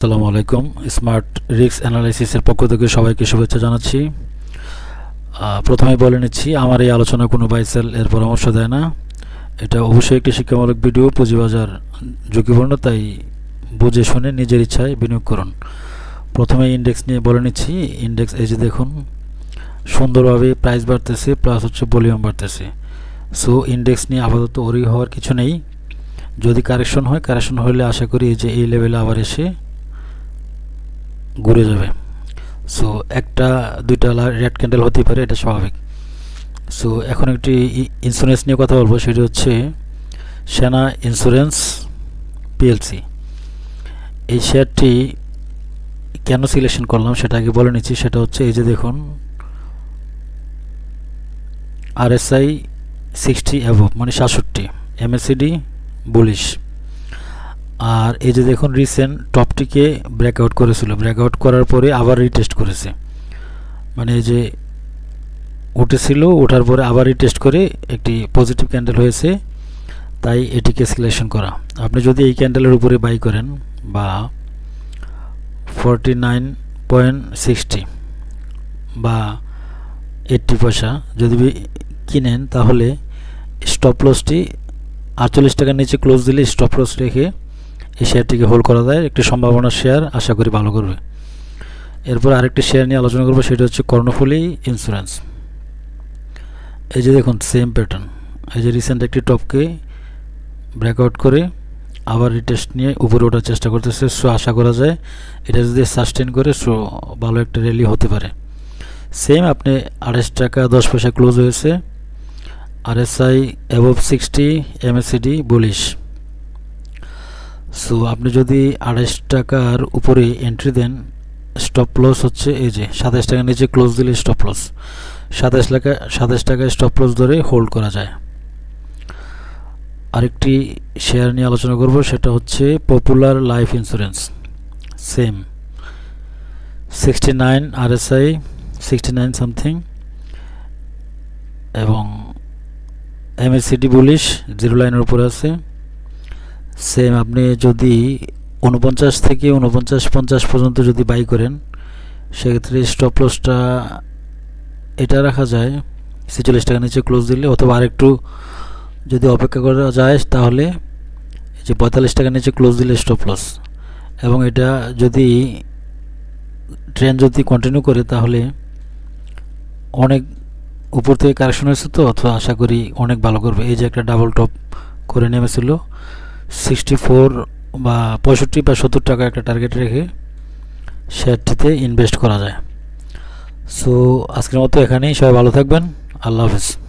আসসালামু আলাইকুম। Smart risk অ্যানালাইসিসের পক্ষ থেকে সবাইকে শুভেচ্ছা জানাচ্ছি। প্রথমে বলে নিচ্ছি, আমার এই আলোচনা কোনো বাইসেল এর পরামর্শ দেয় না। এটা অবশ্যই একটি শিক্ষামূলক ভিডিও, পুঁজিবাজার ঝুঁকিপূর্ণ, তাই বুঝে শুনে নিজের ইচ্ছায় বিনিয়োগ করুন। প্রথমে ইন্ডেক্স নিয়ে বলে নিচ্ছি ইন্ডেক্স এই যে দেখুন, সুন্দরভাবে প্রাইস বাড়তেছে প্লাস হচ্ছে ভলিউম বাড়তেছে। সো ইন্ডেক্স নিয়ে আপাতত ওরি হওয়ার কিছু নেই। যদি কারেকশন হয় কারেকশন হলে আশা করি যে এই লেভেলে আবার এসে ঘুরে যাবে। সো একটা, দুইটা রেড ক্যান্ডেল হতেই পারে, এটা স্বাভাবিক। সো এখন একটি ইন্স্যুরেন্স নিয়ে কথা বলব, সেটি হচ্ছে সেনা ইন্স্যুরেন্স পিএলসি এই শেয়ারটি কেন সিলেকশন করলাম সেটা আগে বলে নিচ্ছি, সেটা হচ্ছে এই যে দেখুন আরএসআই সিক্সটি অ্যাভব মানে সাতষট্টি এমএসিডি বুলিশ আর এই যে দেখুন রিসেন্ট টপটিকে ব্রেকআউট করেছিল। ব্রেকআউট করার পরে আবার রিটেস্ট করেছে। মানে এই যে উঠেছিল, ওঠার পরে আবার রিটেস্ট করে একটি পজিটিভ ক্যান্ডেল হয়েছে। তাই এটিকে সিলেকশন করা। আপনি যদি এই ক্যান্ডেলের উপরে বাই করেন বা ফর্টি নাইন পয়েন্ট সিক্সটি বা এইট্টি পয়সা যদি কিনেন, তাহলে স্টপ লসটি আটচল্লিশ টাকার নিচে ক্লোজ দিলে স্টপ লস রেখে এই শেয়ারটিকে হোল্ড করা যায়। একটি সম্ভাবনার শেয়ার আশা করি ভালো করবে। এরপর আরেকটি শেয়ার নিয়ে আলোচনা করব, সেটা হচ্ছে কর্ণফুলি ইন্স্যুরেন্স এই যে দেখুন সেম প্যাটার্ন এই যে রিসেন্ট একটি টপকে ব্রেকআউট করে, আবার রিটেস্ট নিয়ে উপরে ওঠার চেষ্টা করতেছে। সো আশা করা যায় এটা যদি সাস্টেন করে সো ভালো একটা র্যালি হতে পারে। সেম আপনি আড়াইশ টাকা দশ পয়সা ক্লোজ হয়েছে। RSI above sixty MACD bullish so আপনি যদি আড়াইশ টাকার উপরে এন্ট্রি দেন স্টপ লস হচ্ছে এই যে সাতাশ টাকার নিচে ক্লোজ দিলে স্টপ লস সাতাশ টাকা সাতাশ টাকায় স্টপ লস ধরে হোল্ড করা যায়। আরেকটি শেয়ার নিয়ে আলোচনা করব, সেটা হচ্ছে popular life insurance same sixty nine RSI sixty nine something এবং এমএসিডি বুলিশ জিরো লাইনের উপরে আছে। সেম আপনি যদি উনপঞ্চাশ থেকে উনপঞ্চাশ পঞ্চাশ পর্যন্ত যদি বাই করেন, সেক্ষেত্রে স্টপ লসটা এটা রাখা যায়। ছেচল্লিশ টাকা নিচে ক্লোজ দিলে অথবা আরেকটু যদি অপেক্ষা করা যায়, তাহলে যে পঁয়তাল্লিশ টাকা নিচে ক্লোজ দিলে স্টপ লস এবং এটা যদি ট্রেন যদি কন্টিনিউ করে, তাহলে অনেক উপর থেকে কারেকশন হয়েছে তো, অথবা আশা করি অনেক ভালো করবে। এই যে একটা ডাবল টপ করে নেমেছিল। সিক্সটি ফোর বা পঁয়ষট্টি বা সত্তর টাকা একটা টার্গেট রেখে শেয়ারটিতে ইনভেস্ট করা যায়। সো আজকের মতো এখানেই, সবাই ভালো থাকবেন। আল্লাহ হাফিজ।